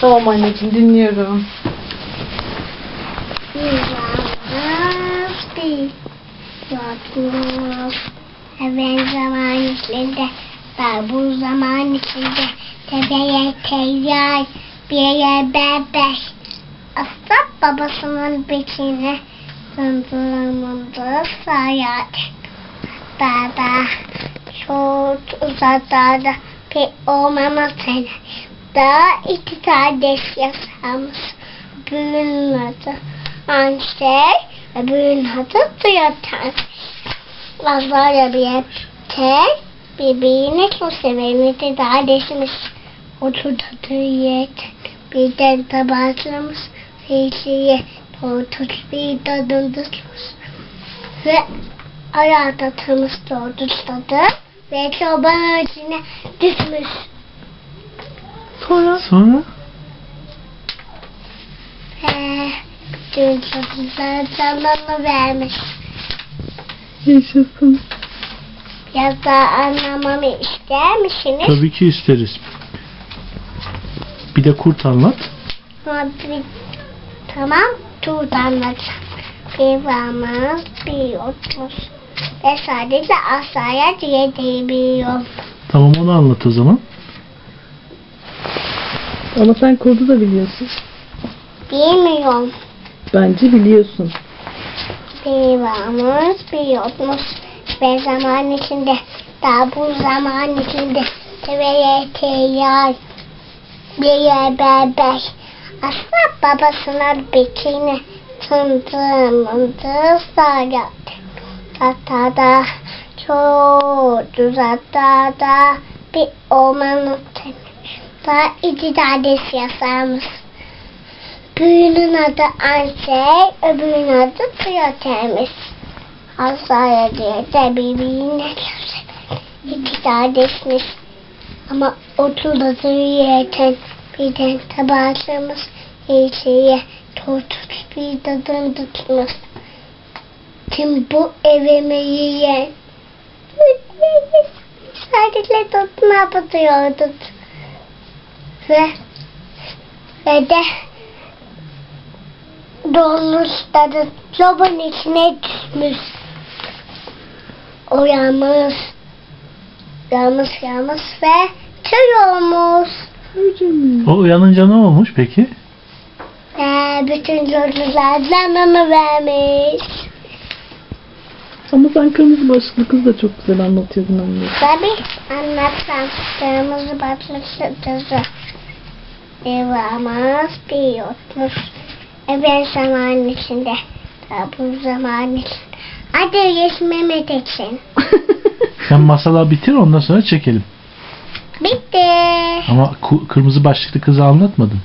Tamam anneciğim dinliyorum. Evvel zaman içinde, daha bu zaman içinde, tepeye teyyar, bir yere bebek. Aslan babasının bekine, döndürümünde sayat. Dada, çok uzaklarda, bir olmama seni. Daha iki kardeş yaşamış. Birinin adı Ansel, öbürünün adı Tuyatan. Azlarla birlikte birbirini çok severmiş. Kardeşimiz oturdu yiyek. Birden tabağımız seyirciye tortuş bir tadını tutmuş. Ve ayakta tırmış tortuşladı. Ve çoban içine düşmüş. Sonra Sonra? He, bütün çocuklara canlarını vermiş. Yaşasın. Ya da anlamamı ister misiniz? Tabii ki isteriz. Bir de kurt anlat. Tamam, tut anlatacağım. Bir varmış, bir yokmuş. Ve sadece asaya diye diyebiliyorum. Tamam onu anlat o zaman. Ama sen kurdu da biliyorsun. Bilmiyorum. Bence biliyorsun. Bir varmış, bir yokmuş. Ve zaman içinde, daha bu zaman içinde, seveye teyyar, bir bebek. Asla babasına bekini tındırımındı sayat. Hatta çok uzakta da bir ormanın Daha iki kardeş yaşarmış. Büyüğünün adı Ansel, öbürünün adı Priyotemis. Asaya diye de birbirine. İki kardeşmiş. Ama oturduğu yerken birden tabağımız içeriye tortuş bir tadını tutmuş. Kim bu evimi yiyen? Sadece tutma batıyordu. Ve ve de dolmuşları zobanın içine düşmüş. Uyanmış. Yalnız yalnız ve köy olmuş. O uyanınca ne olmuş peki? Ve bütün çocuklar canını vermiş. Ama sen kırmızı başlıklı kız da çok güzel anlatıyordun anne. Tabi anlatsam kırmızı başlıklı kızı. Bir varmış bir yokmuş. Evvel zaman içinde. Daha bu zaman içinde. Hadi geç Mehmet için. Sen masala bitir ondan sonra çekelim. Bitti. Ama ku- kırmızı başlıklı kızı anlatmadın.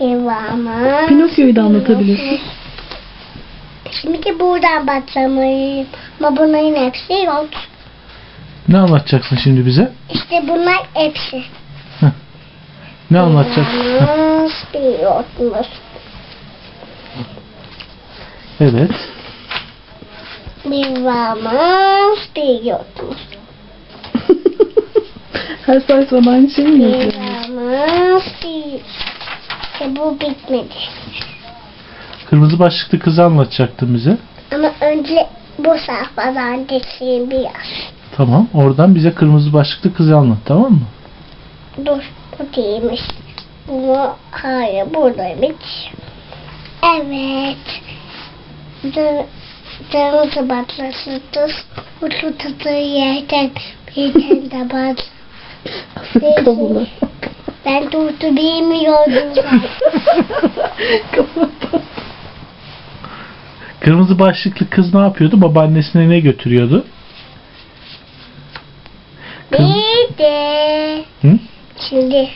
Bir varmış. Pinokyo'yu da anlatabilirsin. Şimdi buradan başlamalıyım. Ama bunların hepsi yok. Ne anlatacaksın şimdi bize? İşte bunlar hepsi. Ne anlatacaksın? Heh, Varmış bir yokmuş. Evet. Bir varmış bir yokmuş. Her sayfada aynı şeyi mi Bir yazıyorsun? varmış bir... İşte bu bitmedi. Kırmızı başlıklı kızı anlatacaktın bize. Ama önce bu sayfadan geçeyim biraz. Tamam. Oradan bize kırmızı başlıklı kızı anlat tamam mı? Dur bu değilmiş. Bu hayır buradaymış. Evet. Dı- Kırmızı batlasıdır. Bu tutulduğu yerden bir tane de bat. Kafalar. Ben tuttu bilmiyordum. Kafalar. Kırmızı başlıklı kız ne yapıyordu? Babaannesine ne götürüyordu? Kız... Bir de Hı? şimdi